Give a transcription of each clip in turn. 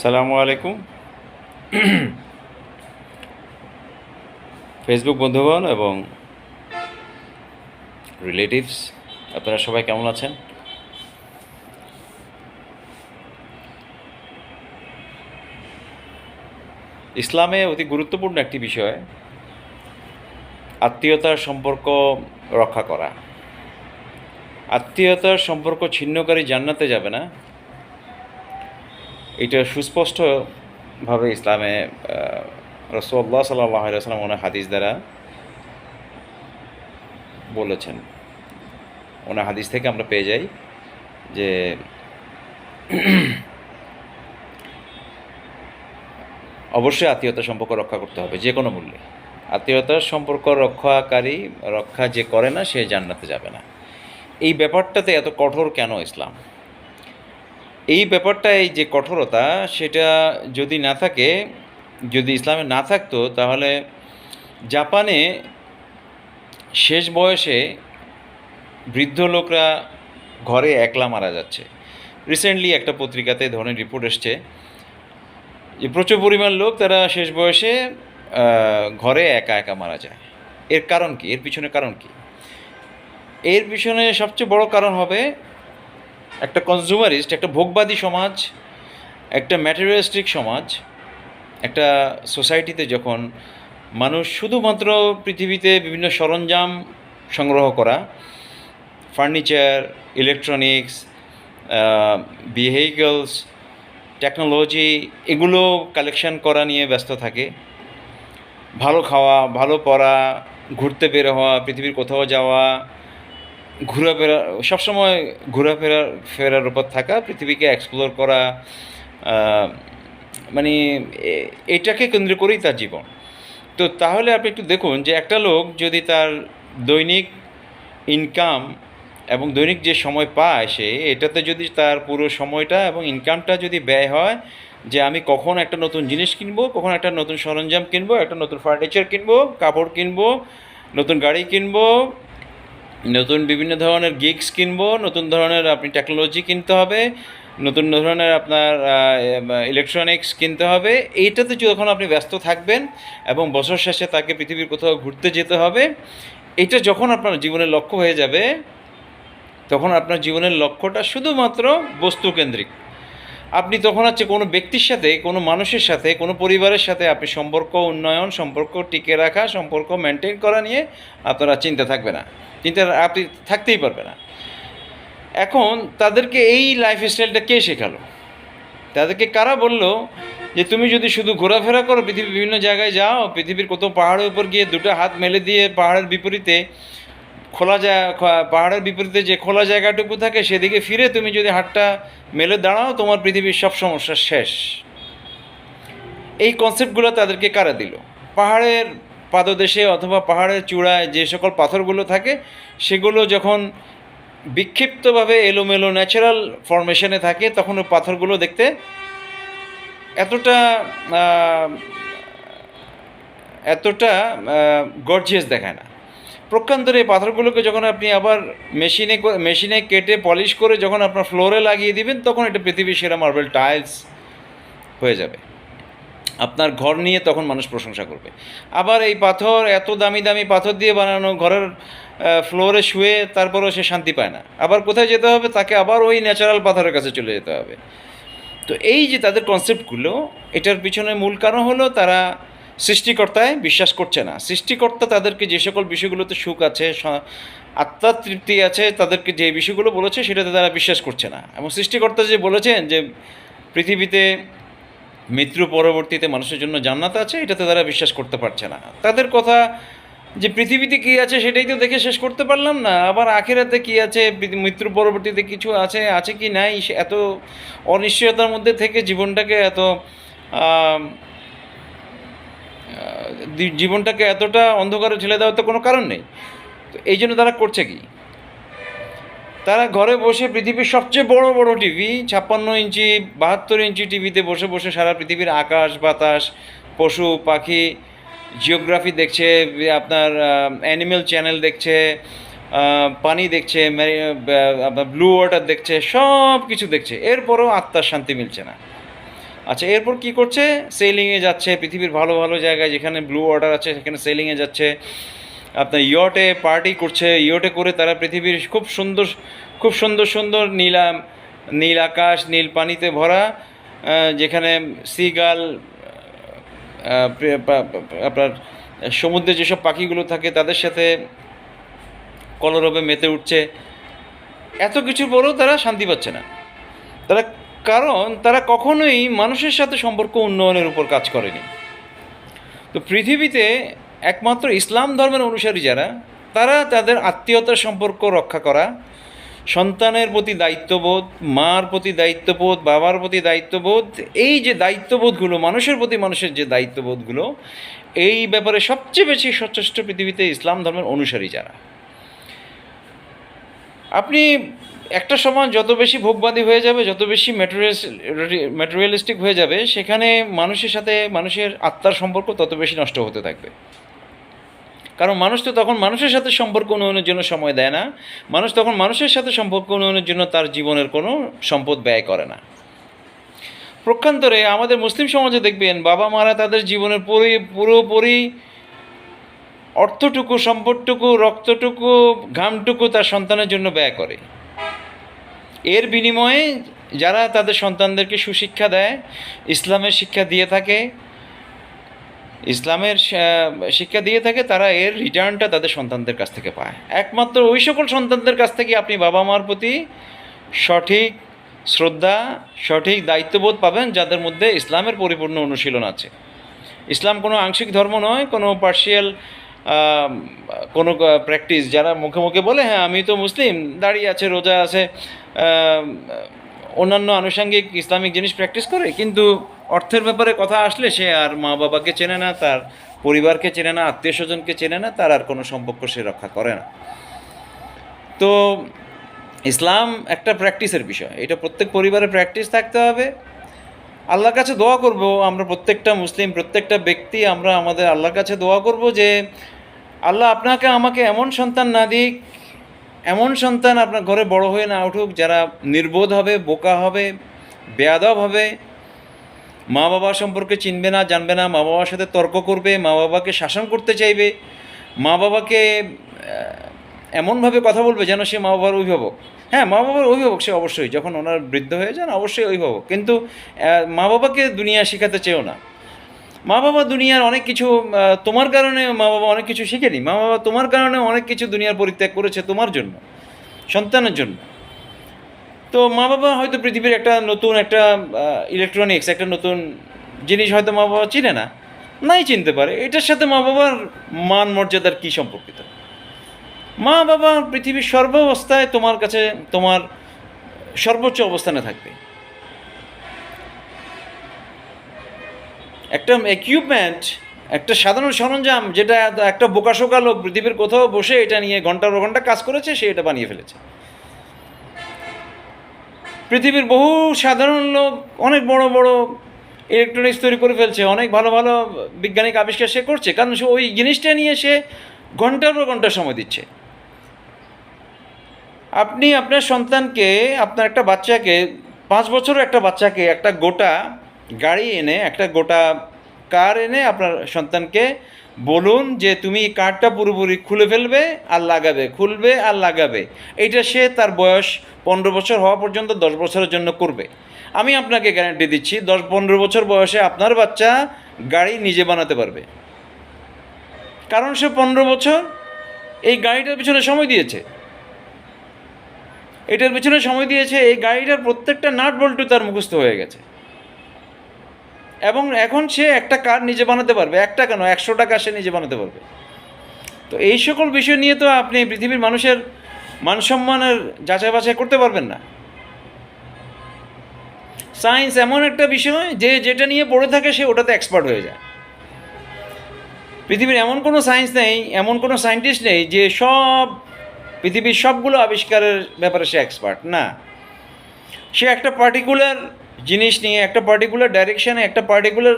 সালামু আলাইকুম। ফেসবুক বন্ধুগণ এবং রিলেটিভস আপনারা সবাই কেমন আছেন? ইসলামে অতি গুরুত্বপূর্ণ একটি বিষয়, আত্মীয়তার সম্পর্ক রক্ষা করা। আত্মীয়তার সম্পর্ক ছিন্নকারী জান্নাতে যাবে না এটা সুস্পষ্টভাবে ইসলামে রসোল্লা সাল্লাহ সাল্লাম ওনার হাদিস দ্বারা বলেছেন। ওনার হাদিস থেকে আমরা পেয়ে যাই যে অবশ্যই আত্মীয়তা সম্পর্ক রক্ষা করতে হবে, যে কোনো মূল্যে। আত্মীয়তার সম্পর্ক রক্ষাকারী, রক্ষা যে করে না, সে জান্নাতে যাবে না। এই ব্যাপারটাতে এত কঠোর কেন ইসলাম? এই ব্যাপারটা, এই যে কঠোরতা, সেটা যদি না থাকে, যদি ইসলামে না থাকতো, তাহলে জাপানে শেষ বয়সে বৃদ্ধ লোকরা ঘরে একলা মারা যাচ্ছে। রিসেন্টলি একটা পত্রিকাতে ধরনের রিপোর্ট এসছে যে প্রচুর পরিমাণ লোক তারা শেষ বয়সে ঘরে একা একা মারা যায়। এর কারণ কি? এর পিছনে কারণ কি? এর পিছনে সবচেয়ে বড় কারণ হবে একটা কনজিউমারিস্ট একটা ভোগবাদী সমাজ, একটা ম্যাটেরিয়ালিস্টিক সমাজ, একটা সোসাইটিতে যখন মানুষ শুধুমাত্র পৃথিবীতে বিভিন্ন সরঞ্জাম সংগ্রহ করা ফার্নিচার ইলেকট্রনিক্স ভেহিকলস টেকনোলজি এগুলো কালেকশন করা নিয়ে ব্যস্ত থাকে। ভালো খাওয়া, ভালো পড়া, ঘুরতে বের হওয়া, পৃথিবীর কোথাও যাওয়া ঘোরাফেরা, সবসময় ঘোরাফেরা, ফেরার উপর থাকা, পৃথিবীকে এক্সপ্লোর করা মানে এটাকে কেন্দ্র করেই তার জীবন। তো তাহলে আপনি একটু দেখুন যে একটা লোক যদি তার দৈনিক ইনকাম এবং দৈনিক যে সময় পায় সে, এটাতে যদি তার পুরো সময়টা এবং ইনকামটা যদি ব্যয় হয়, যে আমি কখন একটা নতুন জিনিস কিনবো, কখন একটা নতুন সরঞ্জাম কিনবো, একটা নতুন ফার্নিচার কিনবো, কাপড় কিনবো, নতুন গাড়ি কিনবো নতুন বিভিন্ন ধরনের গিগস কিনবো, নতুন ধরনের আপনি টেকনোলজি কিনতে হবে, নতুন ধরনের আপনার ইলেকট্রনিক্স কিনতে হবে, এইটাতে যখন আপনি ব্যস্ত থাকবেন এবং বছর শেষে তাকে পৃথিবীর কোথাও ঘুরতে যেতে হবে, এটা যখন আপনার জীবনের লক্ষ্য হয়ে যাবে, তখন আপনার জীবনের লক্ষ্যটা শুধুমাত্র বস্তুকেন্দ্রিক। আপনি তখন হচ্ছে কোনো ব্যক্তির সাথে, কোনো মানুষের সাথে, কোনো পরিবারের সাথে আপনি সম্পর্ক, উন্নয়ন, সম্পর্ক টিকে রাখা, সম্পর্ক মেনটেন করা নিয়ে আপনারা চিন্তা থাকবে না। চিন্তা আপনি থাকতেই পারবে না। এখন তাদেরকে এই লাইফস্টাইলটা কে শেখালো? তাদেরকে কারা বলল যে, তুমি যদি শুধু ঘোরাফেরা করো, পৃথিবীর বিভিন্ন জায়গায় যাও, পৃথিবীর কত পাহাড়ের উপর গিয়ে দুটো হাত মেলে দিয়ে পাহাড়ের বিপরীতে খোলা খ- পাহাড়ের বিপরীতে যে খোলা জায়গাটুকু থাকে সেদিকে ফিরে তুমি যদি হাতটা মেলে দাঁড়াও, তোমার পৃথিবীর সব সমস্যা শেষ। এই কনসেপ্টগুলো তাদেরকে কারা দিল? পাহাড়ের পাদদেশে অথবা পাহাড়ের চূড়ায় যে সকল পাথরগুলো থাকে, সেগুলো যখন বিক্ষিপ্তভাবে এলোমেলো ন্যাচারাল ফরমেশনে থাকে, তখন ওই পাথরগুলো দেখতে এতটা এতটা গর্জিয়াস দেখায় না। প্রক্ষান্তরে এই পাথরগুলোকে যখন আপনি আবার মেশিনে মেশিনে কেটে পলিশ করে যখন আপনার ফ্লোরে লাগিয়ে দিবেন, তখন এটা পৃথিবীর সেরা মার্বেল টাইলস হয়ে যাবে। আপনার ঘর নিয়ে তখন মানুষ প্রশংসা করবে। আবার এই পাথর, এত দামি দামি পাথর দিয়ে বানানো, ঘরের ফ্লোরে শুয়ে তারপরেও সে শান্তি পায় না। আবার কোথায় যেতে হবে? তাকে আবার ওই ন্যাচারাল পাথরের কাছে চলে যেতে হবে। তো এই যে তাদের কনসেপ্টগুলো এটার পিছনে মূল কারণ হলো তারা সৃষ্টিকর্তায় বিশ্বাস করছে না। সৃষ্টিকর্তা তাদেরকে যে সকল বিষয়গুলোতে সুখ আছে আত্মার তৃপ্তি আছে, তাদেরকে যে বিষয়গুলো বলেছে, সেটাতে তারা বিশ্বাস করছে না। এবং সৃষ্টিকর্তা যে বলেছেন যে পৃথিবীতে মৃত্যু পরবর্তীতে মানুষের জন্য জান্নাত আছে, এটাতে তারা বিশ্বাস করতে পারছে না। তাদের কথা যে পৃথিবীতে কী আছে, সেটাই তো দেখে শেষ করতে পারলাম না। আবার আখেরাতে কী আছে মৃত্যুর পরবর্তীতে কিছু আছে আছে কি নাই এত অনিশ্চয়তার মধ্যে থেকে জীবনটাকে এত জীবনটাকে এতটা অন্ধকারে ঠেলে দেওয়ার তো কোনো কারণ নেই। তো এই জন্য তারা করছে কি? তারা ঘরে বসে পৃথিবীর সবচেয়ে বড় বড় টিভি ছাপ্পান্ন ইঞ্চি, বাহাত্তর ইঞ্চি টিভিতে বসে বসে সারা পৃথিবীর আকাশ, বাতাস, পশু, পাখি জিওগ্রাফি দেখছে, আপনার অ্যানিমেল চ্যানেল দেখছে পানি দেখছে আপনার ব্লু ওয়াটার দেখছে সব কিছু দেখছে। এরপরেও আত্মার শান্তি মিলছে না। আচ্ছা এরপর কি করছে? সেলিংয়ে যাচ্ছে, পৃথিবীর ভালো ভালো জায়গায় যেখানে ব্লু ওয়াটার আছে, সেখানে সেলিংয়ে যাচ্ছে। আপনার ইয়টে পার্টি করছে ইয়টে করে তারা পৃথিবীর খুব সুন্দর খুব সুন্দর সুন্দর নীলা, নীল আকাশ, নীল পানিতে ভরা যেখানে সিগাল আপনার সমুদ্রে যেসব পাখিগুলো থাকে, তাদের সাথে কলরবে মেতে উঠছে। এত কিছুর পরেও তারা শান্তি পাচ্ছে না। তারা কারণ তারা কখনোই মানুষের সাথে সম্পর্ক উন্নয়নের উপর কাজ করেনি। তো পৃথিবীতে একমাত্র ইসলাম ধর্মের অনুসারী যারা, তারা তাদের আত্মীয়তার সম্পর্ক রক্ষা করা, সন্তানের প্রতি দায়িত্ববোধ, মার প্রতি দায়িত্ববোধ, বাবার প্রতি দায়িত্ববোধ, এই যে দায়িত্ববোধগুলো, মানুষের প্রতি মানুষের যে দায়িত্ববোধগুলো, এই ব্যাপারে সবচেয়ে বেশি সচেষ্ট পৃথিবীতে ইসলাম ধর্মের অনুসারী যারা। আপনি একটা সময় যত বেশি ভোগবাদী হয়ে যাবে, যত বেশি ম্যাটেরিয়াল ম্যাটেরিয়ালিস্টিক হয়ে যাবে, সেখানে মানুষের সাথে মানুষের আত্মার সম্পর্ক তত বেশি নষ্ট হতে থাকবে। কারণ মানুষ তো তখন মানুষের সাথে সম্পর্ক উন্নয়নের জন্য সময় দেয় না। মানুষ তখন মানুষের সাথে সম্পর্ক উন্নয়নের জন্য তার জীবনের কোনো সম্পদ ব্যয় করে না। প্রক্ষান্তরে আমাদের মুসলিম সমাজে দেখবেন, বাবা মারা তাদের জীবনের পুরো, পুরোপুরি অর্থটুকু, সম্পদটুকু, রক্তটুকু, ঘামটুকু তার সন্তানের জন্য ব্যয় করে। এর বিনিময়ে যারা তাদের সন্তানদেরকে সুশিক্ষা দেয়, ইসলামের শিক্ষা দিয়ে থাকে, ইসলামের শিক্ষা দিয়ে থাকে, তারা এর রিটার্নটা তাদের সন্তানদের কাছ থেকে পায়। একমাত্র ওই সকল সন্তানদের কাছ থেকে আপনি বাবা মার প্রতি সঠিক শ্রদ্ধা, সঠিক দায়িত্ববোধ পাবেন, যাদের মধ্যে ইসলামের পরিপূর্ণ অনুশীলন আছে। ইসলাম কোনো আংশিক ধর্ম নয়, কোনো পার্শিয়াল কোনো প্র্যাকটিস যারা মুখে মুখে বলে হ্যাঁ আমি তো মুসলিম, দাঁড়িয়ে আছে, রোজা আছে। অন্যান্য আনুষঙ্গিক ইসলামিক জিনিস প্র্যাকটিস করে, কিন্তু অর্থের ব্যাপারে কথা আসলে সে আর মা বাবাকে চেনে না, তার পরিবারকে চেনে না, আত্মীয় স্বজনকে চেনে না, তার আর কোনো সম্পর্ক সে রক্ষা করে না। তো ইসলাম একটা প্র্যাকটিসের বিষয়, এটা প্রত্যেক পরিবারে প্র্যাকটিস থাকতে হবে। আল্লাহর কাছে দোয়া করব, আমরা প্রত্যেকটা মুসলিম, প্রত্যেকটা ব্যক্তি, আমরা আমাদের আল্লাহর কাছে দোয়া করব যে আল্লাহ আপনাকে আমাকে এমন সন্তান না দিক, এমন সন্তান আপনার ঘরে বড় হয়ে না উঠুক যারা নির্বোধ হবে, বোকা হবে, বেয়াদব হবে। মা বাবা সম্পর্কে চিনবে না, জানবে না, মা বাবার সাথে তর্ক করবে, মা বাবাকে শাসন করতে চাইবে, মা বাবাকে এমনভাবে কথা বলবে যেন সে মা বাবার অভিভাবক। হ্যাঁ মা বাবার অভিভাবক সে অবশ্যই, যখন ওনার বৃদ্ধ হয়ে যান অবশ্যই অভিভাবক। কিন্তু মা বাবাকে দুনিয়া শেখাতে চেয়েও না। মা বাবা দুনিয়ার অনেক কিছু তোমার কারণে মা বাবা অনেক কিছু শিখেনি। মা বাবা তোমার কারণে অনেক কিছু দুনিয়ার পরিত্যাগ করেছে তোমার জন্য, সন্তানের জন্য। তো মা বাবা হয়তো পৃথিবীর একটা নতুন একটা ইলেকট্রনিক্স একটা নতুন জিনিস হয়তো মা বাবা চিনে না, নাই চিনতে পারে। এটার সাথে মা বাবার মান মর্যাদার কী সম্পর্কিত? মা বাবা পৃথিবীর সর্বাবস্থায় তোমার কাছে, তোমার সর্বোচ্চ অবস্থানে থাকবে। একটা একিউপমেন্ট একটা সাধারণ সরঞ্জাম যেটা একটা বোকাশোকা লোক পৃথিবীর কোথাও বসে এটা নিয়ে ঘণ্টার ঘণ্টা কাজ করেছে, সে এটা বানিয়ে ফেলেছে। পৃথিবীর বহু সাধারণ লোক অনেক বড় বড় ইলেকট্রনিক্স তৈরি করে ফেলছে, অনেক ভালো ভালো বিজ্ঞানিক আবিষ্কার সে করছে, কারণ সে ওই জিনিসটা নিয়ে সে ঘণ্টার পর ঘণ্টা সময় দিচ্ছে। আপনি আপনার সন্তানকে, আপনার একটা বাচ্চাকে, পাঁচ বছরের একটা বাচ্চাকে, একটা গোটা গাড়ি এনে, একটা গোটা কার এনে আপনার সন্তানকে বলুন যে তুমি এই কারটা পুরোপুরি খুলে ফেলবে আর লাগাবে, খুলবে আর লাগাবে। এইটা সে তার বয়স পনেরো বছর হওয়া পর্যন্ত দশ বছরের জন্য করবে। আমি আপনাকে গ্যারান্টি দিচ্ছি, দশ পনেরো বছর বয়সে আপনার বাচ্চা গাড়ি নিজে বানাতে পারবে। কারণ সে পনেরো বছর এই গাড়িটার পিছনে সময় দিয়েছে। এটার পিছনে সময় দিয়েছে, এই গাড়িটার প্রত্যেকটা নাট বল্টু তার মুখস্থ হয়ে গেছে। এবং এখন সে একটা কার নিজে বানাতে পারবে? একটা কেন? একশো টাকা সে নিজে বানাতে পারবে। তো এই সকল বিষয় নিয়ে তো আপনি পৃথিবীর মানুষের মানসম্মানের যাচাই বাছাই করতে পারবেন না। সায়েন্স এমন একটা বিষয় যে যেটা নিয়ে পড়ে থাকে সে ওটাতে এক্সপার্ট হয়ে যায়। পৃথিবীর এমন কোনো সায়েন্স নেই, এমন কোনো সায়েন্টিস্ট নেই যে সব, পৃথিবীর সবগুলো আবিষ্কারের ব্যাপারে সে এক্সপার্ট না। সে একটা পার্টিকুলার জিনিস নিয়ে, একটা পার্টিকুলার ডাইরেকশানে একটা পার্টিকুলার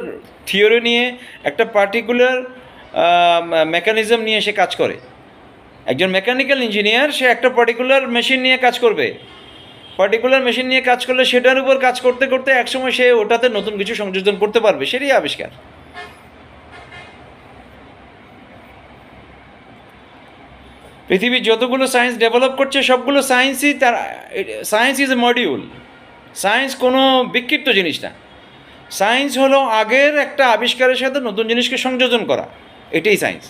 থিওরি নিয়ে, একটা পার্টিকুলার মেকানিজম নিয়ে সে কাজ করে। একজন মেকানিক্যাল ইঞ্জিনিয়ার সে একটা পার্টিকুলার মেশিন নিয়ে কাজ করবে। পার্টিকুলার মেশিন নিয়ে কাজ করলে সেটার উপর কাজ করতে করতে একসময় সে ওটাতে নতুন কিছু সংযোজন করতে পারবে, সেটাই আবিষ্কার। পৃথিবীর যতগুলো সায়েন্স ডেভেলপ করছে, সবগুলো সায়েন্সই তার science is a module science কোনো বিক্ষিপ্ত জিনিস না। সায়েন্স হলো আগের একটা আবিষ্কারের সাথে নতুন জিনিসকে সংযোজন করা। এটাই সায়েন্স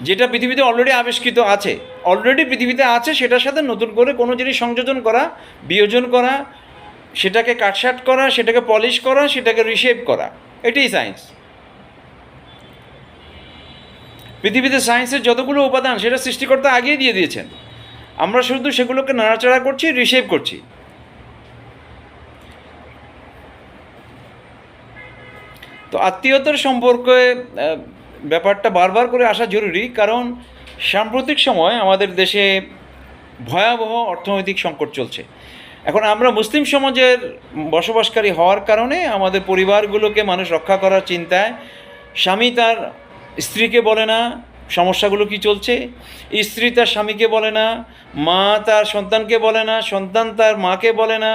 যেটা পৃথিবীতে অলরেডি আবিষ্কৃত আছে। অলরেডি পৃথিবীতে আছে, সেটার সাথে নতুন করে কোনো জিনিস সংযোজন করা, বিয়োজন করা, সেটাকে কাটসাট করা, সেটাকে পলিশ করা, সেটাকে রিশেপ করা। এটাই সায়েন্স পৃথিবীতে সায়েন্সের যতগুলো উপাদান, সেটা সৃষ্টিকর্তা আগেই দিয়ে দিয়েছেন। আমরা শুধু সেগুলোকে নাড়াচাড়া করছি রিশেপ করছি। তো আত্মীয়তার সম্পর্কে ব্যাপারটা বারবার করে আসা জরুরি, কারণ সাম্প্রতিক সময় আমাদের দেশে ভয়াবহ অর্থনৈতিক সংকট চলছে। এখন আমরা মুসলিম সমাজের বসবাসকারী হওয়ার কারণে আমাদের পরিবারগুলোকে মানুষ রক্ষা করার চিন্তায় স্বামী তার স্ত্রীকে বলে না, সমস্যাগুলো কি চলছে? স্ত্রী তার স্বামীকে বলে না, মা তার সন্তানকে বলে না, সন্তান তার মাকে বলে না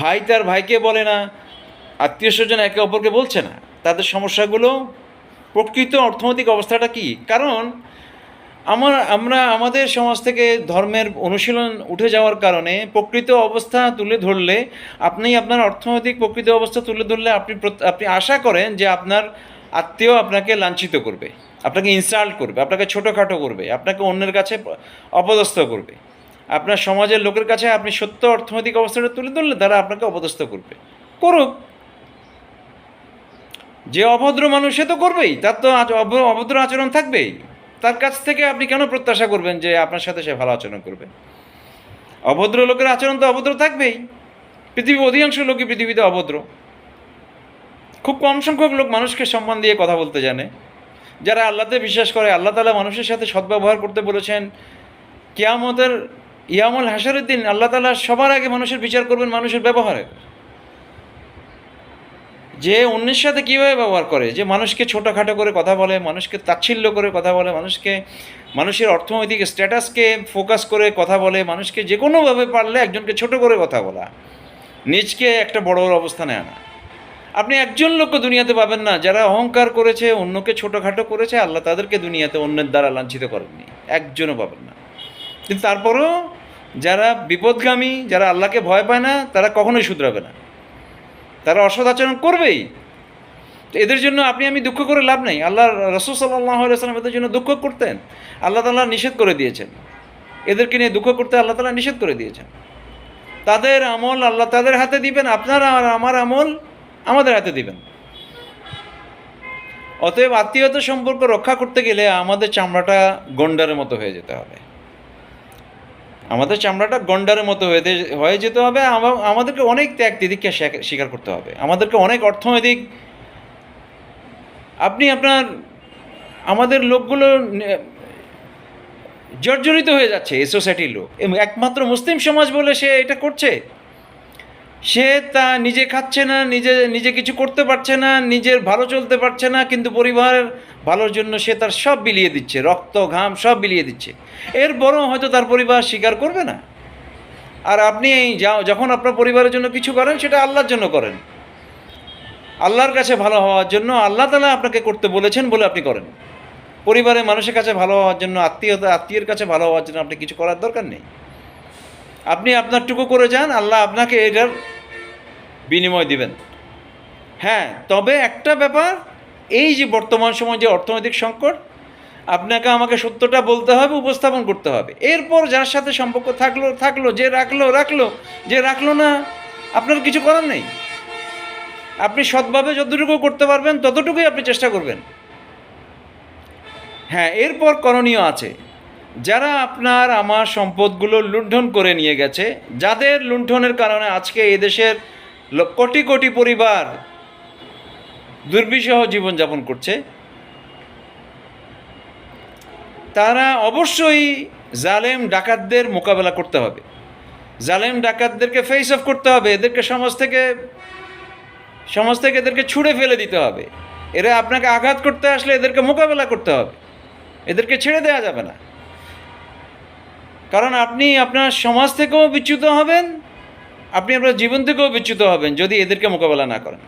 ভাই তার ভাইকে বলে না আত্মীয় স্বজন একে অপরকে বলছে না। তাদের সমস্যাগুলো প্রকৃত অর্থনৈতিক অবস্থাটা কি? কারণ আমার, আমরা, আমাদের সমাজ থেকে ধর্মের অনুশীলন উঠে যাওয়ার কারণে প্রকৃত অবস্থা তুলে ধরলে, আপনি আপনার অর্থনৈতিক প্রকৃত অবস্থা তুলে ধরলে আপনি আপনি আশা করেন যে আপনার আত্মীয় আপনাকে লাঞ্ছিত করবে, আপনাকে ইনসাল্ট করবে, আপনাকে ছোটোখাটো করবে, আপনাকে অন্যের কাছে অপদস্থ করবে। আপনার সমাজের লোকের কাছে আপনি সত্য অর্থনৈতিক অবস্থাটা তুলে ধরলে তারা আপনাকে অপদস্থ করবে। করুক যে অভদ্র মানুষ সে তো করবেই, তার তো অভদ্র আচরণ থাকবেই। তার কাছ থেকে আপনি কেন প্রত্যাশা করবেন যে আপনার সাথে সে ভালো আচরণ করবে? অভদ্র লোকের আচরণ তো অভদ্র থাকবেই। পৃথিবীর অধিকাংশ লোকই পৃথিবীতে অভদ্র। খুব কম সংখ্যক লোক মানুষকে সম্মান দিয়ে কথা বলতে জানে। যারা আল্লাহতে বিশ্বাস করে, আল্লাহ তালা মানুষের সাথে সদ্ব্যবহার করতে বলেছেন, কেয়ামতের ইয়ামল হাসারের দিন আল্লাহ তালা সবার আগে মানুষের বিচার করবেন মানুষের ব্যবহারে। যে অন্যের সাথে কীভাবে ব্যবহার করে, যে মানুষকে ছোটোখাটো করে কথা বলে, মানুষকে তাচ্ছিল্য করে কথা বলে, মানুষকে, মানুষের অর্থনৈতিক স্ট্যাটাসকে ফোকাস করে কথা বলে, মানুষকে যে কোনোভাবে পারলে একজনকে ছোট করে কথা বলা, নিজকে একটা বড় বড় অবস্থানে আনা। আপনি একজন লোককে দুনিয়াতে পাবেন না, যারা অহংকার করেছে, অন্যকে ছোটোখাটো করেছে, আল্লাহ তাদেরকে দুনিয়াতে অন্যের দ্বারা লাঞ্ছিত করেননি, একজনও পাবেন না। কিন্তু তারপরও যারা বিপদগামী, যারা আল্লাহকে ভয় পায় না, তারা কখনোই শুধরাবে না। তারা অসৎ আচরণ করবেই। এদের জন্য আপনি, আমি দুঃখ করে লাভ নেই। আল্লাহ রসুল সাল্লাহ সাল্লাম এদের জন্য দুঃখ করতেন। আল্লাহ তালা নিষেধ করে দিয়েছেন। এদেরকে নিয়ে দুঃখ করতে আল্লাহ তালা নিষেধ করে দিয়েছেন। তাদের আমল আল্লাহ তাদের হাতে দিবেন, আপনার আর আমার আমল আমাদের হাতে দিবেন। অতএব আত্মীয়তা সম্পর্ক রক্ষা করতে গেলে আমাদের চামড়াটা গন্ডারের মতো হয়ে যেতে হবে। আমাদের চামড়াটা গন্ডারের মতো হয়ে হয়ে যেতে হবে আমাদেরকে অনেক ত্যাগ দিদিকে স্বীকার করতে হবে। আমাদেরকে অনেক অর্থনৈতিক আপনি আপনার, আমাদের লোকগুলো জর্জরিত হয়ে যাচ্ছে এই সোসাইটির লোক। একমাত্র মুসলিম সমাজ বলে সে এটা করছে? সে তা নিজে খাচ্ছে না, নিজে নিজে কিছু করতে পারছে না, নিজের ভালো চলতে পারছে না, কিন্তু পরিবারের ভালোর জন্য সে তার সব বিলিয়ে দিচ্ছে, রক্ত, ঘাম সব বিলিয়ে দিচ্ছে। এর এরপরও হয়তো তার পরিবার স্বীকার করবে না। আর আপনি যা- যখন আপনার পরিবারের জন্য কিছু করেন, সেটা আল্লাহর জন্য করেন। আল্লাহর কাছে ভালো হওয়ার জন্য আল্লাহ তালা আপনাকে করতে বলেছেন বলে আপনি করেন। পরিবারের মানুষের কাছে ভালো হওয়ার জন্য, আত্মীয়তা আত্মীয়ের কাছে ভালো হওয়ার জন্য আপনি কিছু করার দরকার নেই। আপনি আপনারটুকু করে যান, আল্লাহ আপনাকে এটার বিনিময় দিবেন। হ্যাঁ তবে একটা ব্যাপার, এই যে বর্তমান সময় যে অর্থনৈতিক সংকট, আপনাকে আমাকে সত্যটা বলতে হবে, উপস্থাপন করতে হবে। এরপর যার সাথে সম্পর্ক থাকল থাকল, যে রাখল রাখল, যে রাখল না, আপনার কিছু করার নেই। আপনি সৎভাবে যতটুকু করতে পারবেন, ততটুকুই আপনি চেষ্টা করবেন। হ্যাঁ এরপর করণীয় আছে। যারা আপনার আমার সম্পদগুলো লুণ্ঠন করে নিয়ে গেছে, যাদের লুণ্ঠনের কারণে আজকে এদেশের কোটি কোটি পরিবার দুর্বিষহ জীবনযাপন করছে, তারা অবশ্যই জালেম ডাকাতদের মোকাবেলা করতে হবে। জালেম ডাকাতদেরকে ফেস অফ করতে হবে, এদেরকে সমাজ থেকে সমাজ থেকে এদেরকে ছুঁড়ে ফেলে দিতে হবে। এরা আপনাকে আঘাত করতে আসলে এদেরকে মোকাবেলা করতে হবে। এদেরকে ছেড়ে দেওয়া যাবে না। কারণ আপনি আপনার সমাজ থেকেও বিচ্যুত হবেন, আপনি আপনার জীবন থেকেও বিচ্যুত হবেন যদি এদেরকে মোকাবেলা না করেন।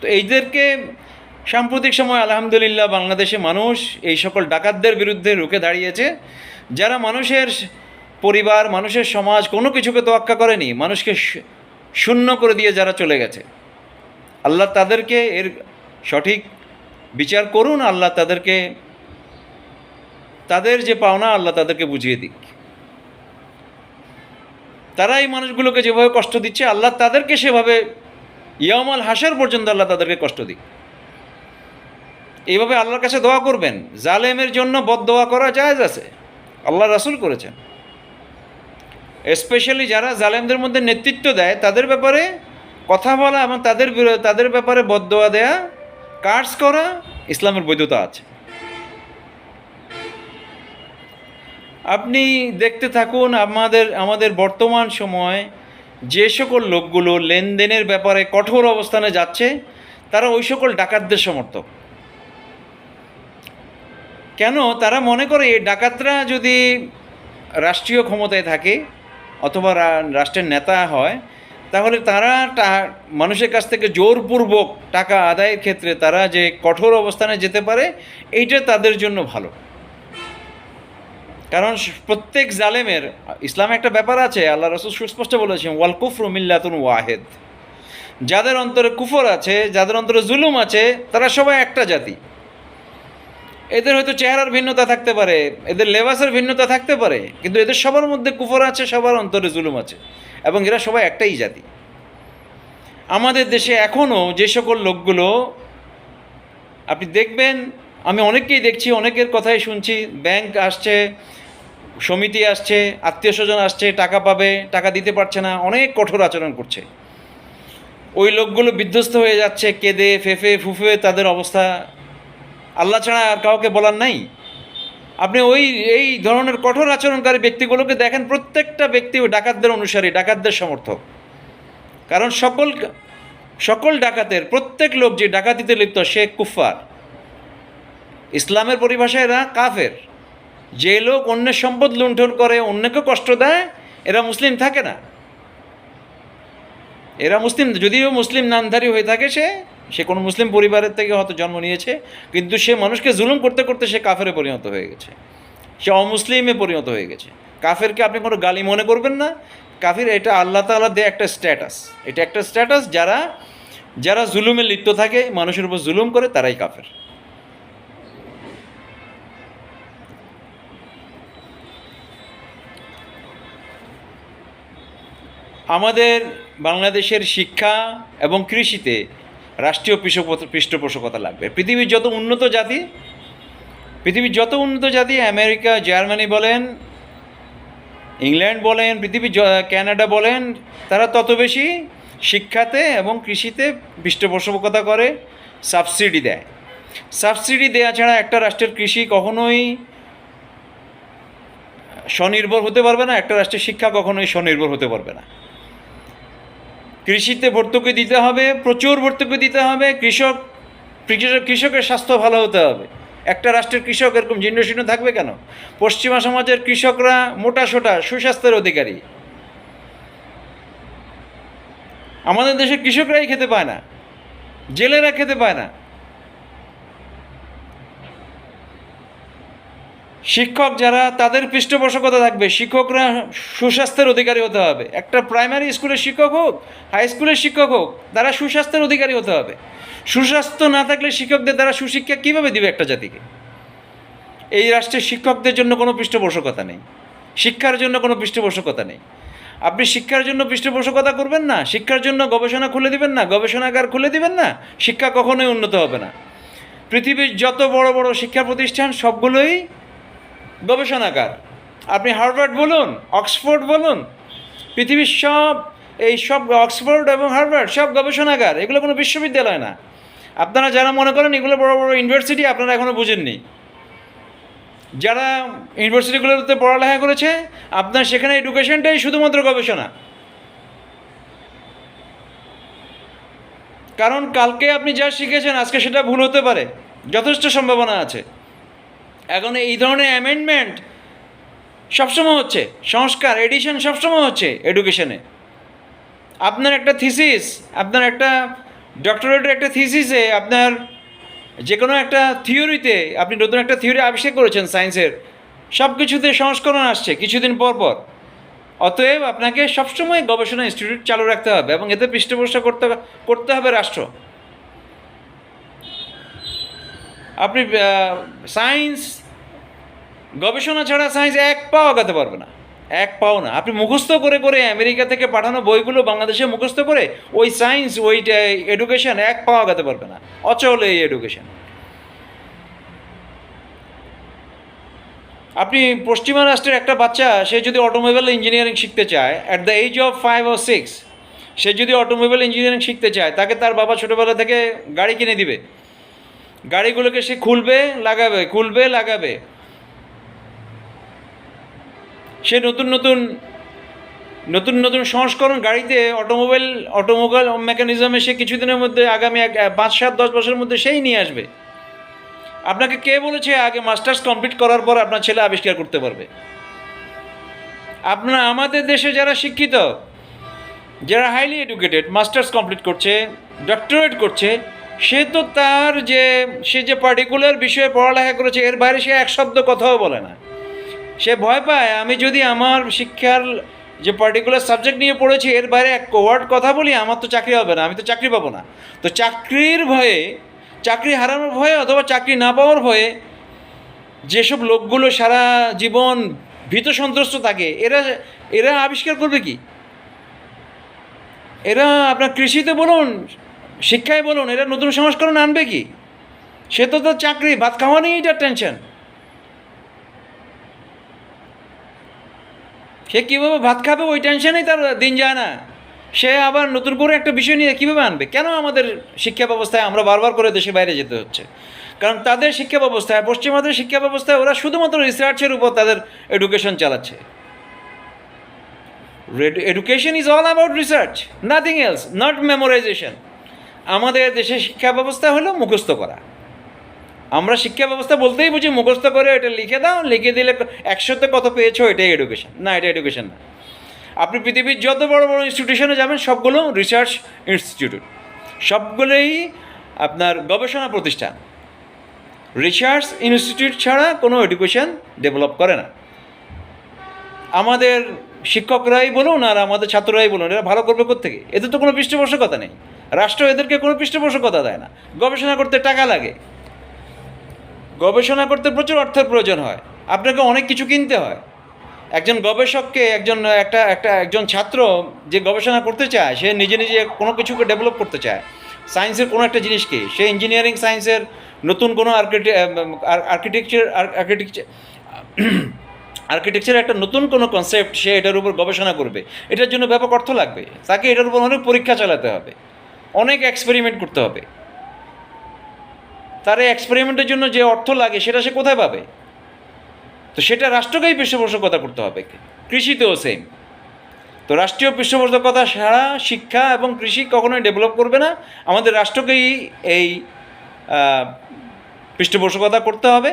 তো এইদেরকে সাম্প্রতিক সময় আলহামদুলিল্লাহ বাংলাদেশে মানুষ এই সকল ডাকাতদের বিরুদ্ধে রুখে দাঁড়িয়েছে। যারা মানুষের পরিবার, মানুষের সমাজ কোনো কিছুকে তোয়াক্কা করেনি, মানুষকে শূন্য করে দিয়ে যারা চলে গেছে। আল্লাহ তাদেরকে এর সঠিক বিচার করুন, আল্লাহ তাদেরকে তাদের যে পাওনা, আল্লাহ তাদেরকে বুঝিয়ে দিক। তারা এই মানুষগুলোকে যেভাবে কষ্ট দিচ্ছে, আল্লাহ তাদেরকে সেভাবে ইয়ামাল হাসার পর্যন্ত আল্লাহ তাদেরকে কষ্ট দিক। এইভাবে আল্লাহর কাছে দোয়া করবেন। জালেমের জন্য বদ দোয়া করা জায়েজ আছে। আল্লাহ রাসুল করেছেন। স্পেশালি যারা জালেমদের মধ্যে নেতৃত্ব দেয়, তাদের ব্যাপারে কথা বলা এবং তাদের তাদের ব্যাপারে বদদোয়া দেয়া কার্স করা, ইসলামের বৈধতা আছে। আপনি দেখতে থাকুন আমাদের আমাদের বর্তমান সময় যে সকল লোকগুলো লেনদেনের ব্যাপারে কঠোর অবস্থানে যাচ্ছে, তারা ওই সকল ডাকাতদের সমর্থক। কেন? তারা মনে করে এই ডাকাতরা যদি রাষ্ট্রীয় ক্ষমতায় থাকে অথবা রাষ্ট্রের নেতা হয়, তাহলে তারা মানুষের কাছ থেকে জোরপূর্বক টাকা আদায়ের ক্ষেত্রে তারা যে কঠোর অবস্থানে যেতে পারে, এইটা তাদের জন্য ভালো। কারণ প্রত্যেক জালেমের, ইসলামে একটা ব্যাপার আছে, আল্লাহ রসুল সুস্পষ্ট বলেছেন, ওয়াল কুফরু মিল্লাতুন ওয়াহেদ। যাদের অন্তরে কুফর আছে, যাদের অন্তরে জুলুম আছে, তারা সবাই একটা জাতি। এদের হয়তো চেহারার ভিন্নতা থাকতে পারে, এদের লেবাসের ভিন্নতা থাকতে পারে, কিন্তু এদের সবার মধ্যে কুফর আছে, সবার অন্তরে জুলুম আছে, এবং এরা সবাই একটাই জাতি। আমাদের দেশে এখনও যে সকল লোকগুলো, আপনি দেখবেন আমি অনেককেই দেখছি, অনেকের কথাই শুনছি। ব্যাংক আসছে, সমিতি আসছে, আত্মীয় স্বজন আসছে, টাকা পাবে, টাকা দিতে পারছে না, অনেক কঠোর আচরণ করছে। ওই লোকগুলো বিধ্বস্ত হয়ে যাচ্ছে, কেঁদে, ফেফে, ফুফে, তাদের অবস্থা। আল্লাহ ছাড়া আর কাউকে বলার নাই। আপনি ওই, এই ধরনের কঠোর আচরণকারী ব্যক্তিগুলোকে দেখেন, প্রত্যেকটা ব্যক্তি ডাকাতদের অনুসারী, ডাকাতদের সমর্থক। কারণ সকল সকল ডাকাতের, প্রত্যেক লোক যে ডাকাতিতে লিপ্ত, সে কুফার ইসলামের পরিভাষায় এরা কাফের। যে লোক অন্যের সম্পদ লুণ্ঠন করে, অন্যকে কষ্ট দেয়, এরা মুসলিম থাকে না। এরা মুসলিম, যদিও মুসলিম নামধারী হয়ে থাকে সে সে কোনো মুসলিম পরিবারের থেকে হয়তো জন্ম নিয়েছে, কিন্তু সে মানুষকে জুলুম করতে করতে সে কাফেরে পরিণত হয়ে গেছে। সে অমুসলিমে পরিণত হয়ে গেছে। কাফেরকে আপনি কোনো গালি মনে করবেন না। কাফির, এটা আল্লাহ তাআলা দেয় একটা স্ট্যাটাস এটা একটা স্ট্যাটাস যারা যারা জুলুমে লিপ্ত থাকে, মানুষের উপর জুলুম করে, তারাই কাফের। আমাদের বাংলাদেশের শিক্ষা এবং কৃষিতে রাষ্ট্রীয় পৃষ্ঠপোষ- পৃষ্ঠপোষকতা লাগবে। পৃথিবীর যত উন্নত জাতি, পৃথিবীর যত উন্নত জাতি, আমেরিকা, জার্মানি বলেন, ইংল্যান্ড বলেন, পৃথিবীর য- কানাডা বলেন, তারা তত বেশি শিক্ষাতে এবং কৃষিতে পৃষ্ঠপোষকতা করে, সাবসিডি দেয়। সাবসিডি দেওয়া ছাড়া একটা রাষ্ট্রের কৃষি কখনোই স্বনির্ভর হতে পারবে না, একটা রাষ্ট্রের শিক্ষা কখনোই স্বনির্ভর হতে পারবে না। কৃষিতে ভর্তুকি দিতে হবে, প্রচুর ভর্তুকি দিতে হবে, কৃষক কৃষক, কৃষকের স্বাস্থ্য ভালো হতে হবে। একটা রাষ্ট্রের কৃষক এরকম জীর্ণ শীর্ণ থাকবে কেন? পশ্চিমা সমাজের কৃষকরা মোটা সোটা, সুস্বাস্থ্যের অধিকারী। আমাদের দেশের কৃষকরাই খেতে পায় না, জেলেরা খেতে পায় না। শিক্ষক যারা, তাদের পৃষ্ঠপোষকতা থাকবে। শিক্ষকরা সুস্বাস্থ্যের অধিকারী হতে হবে। একটা প্রাইমারি স্কুলের শিক্ষক হোক, হাই স্কুলের শিক্ষক হোক, তারা সুস্বাস্থ্যের অধিকারী হতে হবে। সুস্বাস্থ্য না থাকলে শিক্ষকদের দ্বারা সুশিক্ষা কীভাবে দিবে একটা জাতিকে? এই রাষ্ট্রের শিক্ষকদের জন্য কোনো পৃষ্ঠপোষকতা নেই। শিক্ষার জন্য কোনো পৃষ্ঠপোষকতা নেই। আপনি শিক্ষার জন্য পৃষ্ঠপোষকতা করবেন না? শিক্ষার জন্য গবেষণা খুলে দিবেন না? গবেষণাগার খুলে দিবেন না? শিক্ষা কখনোই উন্নত হবে না। পৃথিবীর যত বড় বড় শিক্ষা প্রতিষ্ঠান, সবগুলোই গবেষণাগার। আপনি হার্ভার্ড বলুন, অক্সফোর্ড বলুন, পৃথিবীর সব, এই সব অক্সফোর্ড এবং হার্ভার্ড সব গবেষণাগার, এগুলো কোনো বিশ্ববিদ্যালয় না। আপনারা যারা মনে করেন এগুলো বড় বড় ইউনিভার্সিটি, আপনারা এখনও বুঝেননি। যারা ইউনিভার্সিটিগুলোতে পড়ালেখা করেছে, আপনার সেখানে এডুকেশনটাই শুধুমাত্র গবেষণা। কারণ কালকে আপনি যা শিখেছেন, আজকে সেটা ভুল হতে পারে। যথেষ্ট সম্ভাবনা আছে। এখন এই ধরনের অ্যামেন্ডমেন্ট সবসময় হচ্ছে। সংস্কার এডিশন সবসময় হচ্ছে এডুকেশনে আপনার একটা থিসিস আপনার একটা ডক্টরেটের একটা থিসিসে আপনার যে কোনো একটা থিওরিতে আপনি নতুন একটা থিওরি আবিষ্কার করেছেন সায়েন্সের সব কিছুতে সংস্করণ আসছে কিছুদিন পর পর। অতএব আপনাকে সবসময় গবেষণা ইনস্টিটিউট চালু রাখতে হবে এবং এতে পৃষ্ঠপোষক করতে করতে হবে রাষ্ট্র। আপনি সায়েন্স গবেষণা ছাড়া সায়েন্স এক পাও আগাতে পারবে না। এক পাও না। আপনি মুখস্থ করে করে আমেরিকা থেকে পাঠানো বইগুলো বাংলাদেশে মুখস্থ করে ওই সায়েন্স ওই এডুকেশন এক পাও আগাতে পারবে না। অচল এই এডুকেশন আপনি পশ্চিমা রাষ্ট্রের একটা বাচ্চা, সে যদি অটোমোবাইল ইঞ্জিনিয়ারিং শিখতে চায় at the age of five O six সে যদি অটোমোবাইল ইঞ্জিনিয়ারিং শিখতে চায়, তাকে তার বাবা ছোটোবেলা থেকে গাড়ি কিনে দিবে। গাড়িগুলোকে সে খুলবে, লাগাবে খুলবে, লাগাবে। সে নতুন নতুন নতুন নতুন সংস্করণ গাড়িতে অটোমোবাইল অটোমোবাইল মেকানিজমে সে কিছুদিনের মধ্যে আগামী এক পাঁচ, সাত, দশ বছরের মধ্যে সেই নিয়ে আসবে। আপনাকে কে বলেছে আগে মাস্টার্স কমপ্লিট করার পর আপনার ছেলে আবিষ্কার করতে পারবে? আপনার আমাদের দেশে যারা শিক্ষিত, যারা হাইলি এডুকেটেড মাস্টার্স কমপ্লিট করছে ডক্টরেট করছে সে তো তার যে, সে যে পার্টিকুলার বিষয়ে পড়ালেখা করেছে, এর বাইরে সে এক শব্দ কথাও বলে না। সে ভয় পায়, আমি যদি আমার শিক্ষার যে পার্টিকুলার সাবজেক্ট নিয়ে পড়েছি, এর বাইরে এক ওয়ার্ড কথা বলি, আমার তো চাকরি হবে না, আমি তো চাকরি পাবো না। তো চাকরির ভয়ে, চাকরি হারানোর ভয়ে অথবা চাকরি না পাওয়ার ভয়ে যেসব লোকগুলো সারা জীবন ভীত সন্ত্রস্ত থাকে, এরা এরা আবিষ্কার করবে কি? এরা আপনার কৃষিতে বলুন শিক্ষায় বলুন এটা নতুন সংস্করণ আনবে কি? সে তো তার চাকরি, ভাত খাওয়া নিয়েই তার টেনশন সে কীভাবে ভাত খাবে ওই টেনশনেই তার দিন যায় না। সে আবার নতুন করে একটা বিষয় নিয়ে কীভাবে আনবে? কেন আমাদের শিক্ষা ব্যবস্থায় আমরা বারবার করে দেশের বাইরে যেতে হচ্ছে? কারণ তাদের শিক্ষা ব্যবস্থায়, পশ্চিমাদের শিক্ষা ব্যবস্থায় ওরা শুধুমাত্র রিসার্চের উপর তাদের এডুকেশন চালাচ্ছে। Education is all about research nothing else not memorization আমাদের দেশের শিক্ষা ব্যবস্থা হলো মুখস্থ করা। আমরা শিক্ষা ব্যবস্থা বলতেই বুঝি মুখস্থ করে এটা লিখে দাও, লিখে দিলে একশোতে কত পেয়েছ এটাই এডুকেশন না, এটা এডুকেশন না। আপনি পৃথিবীর যত বড় বড় ইনস্টিটিউশনে যাবেন, সবগুলো রিসার্চ ইনস্টিটিউট সবগুলোই আপনার গবেষণা প্রতিষ্ঠান। রিসার্চ ইনস্টিটিউট ছাড়া কোনো এডুকেশন ডেভেলপ করে না। আমাদের শিক্ষকরাই বলুন আর আমাদের ছাত্ররাই বলুন, এরা ভালো করবে কোথেকে এদের তো কোনো পৃষ্ঠপোষকতা নেই। রাষ্ট্র এদেরকে কোনো পৃষ্ঠপোষকতা দেয় না। গবেষণা করতে টাকা লাগে। গবেষণা করতে প্রচুর অর্থের প্রয়োজন হয়। আপনাকে অনেক কিছু কিনতে হয়। একজন গবেষককে একজন একটা একটা, একজন ছাত্র যে গবেষণা করতে চায়, সে নিজে নিজে কোনো কিছুকে ডেভেলপ করতে চায়। সায়েন্সের কোনো একটা জিনিসকে। সে ইঞ্জিনিয়ারিং সায়েন্সের নতুন কোনো আর্কিটেকচার আর্কিটেকচার আর্কিটেকচারের একটা নতুন কোনো কনসেপ্ট সে এটার উপর গবেষণা করবে। এটার জন্য ব্যাপক অর্থ লাগবে। তাকে এটার উপর অনেক পরীক্ষা চালাতে হবে। অনেক এক্সপেরিমেন্ট করতে হবে। তার এই এক্সপেরিমেন্টের জন্য যে অর্থ লাগে, সেটা সে কোথায় পাবে? তো সেটা রাষ্ট্রকেই পৃষ্ঠপোষকতা করতে হবে। কৃষিতেও সেম তো রাষ্ট্রীয় পৃষ্ঠপোষকতা ছাড়া শিক্ষা এবং কৃষি কখনোই ডেভেলপ করবে না। আমাদের রাষ্ট্রকেই এই পৃষ্ঠপোষকতা করতে হবে।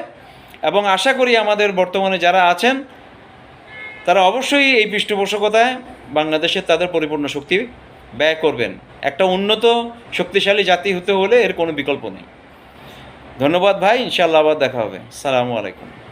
এবং আশা করি আমাদের বর্তমানে যারা আছেন, তারা অবশ্যই এই পৃষ্ঠপোষকতায় বাংলাদেশের তাদের পরিপূর্ণ শক্তি ব্যয় করবেন। একটা উন্নত, শক্তিশালী জাতি হতে হলে এর কোনো বিকল্প নেই। ধন্যবাদ ভাই ইনশাল্লাহ আবার দেখা হবে। সালামু আলাইকুম।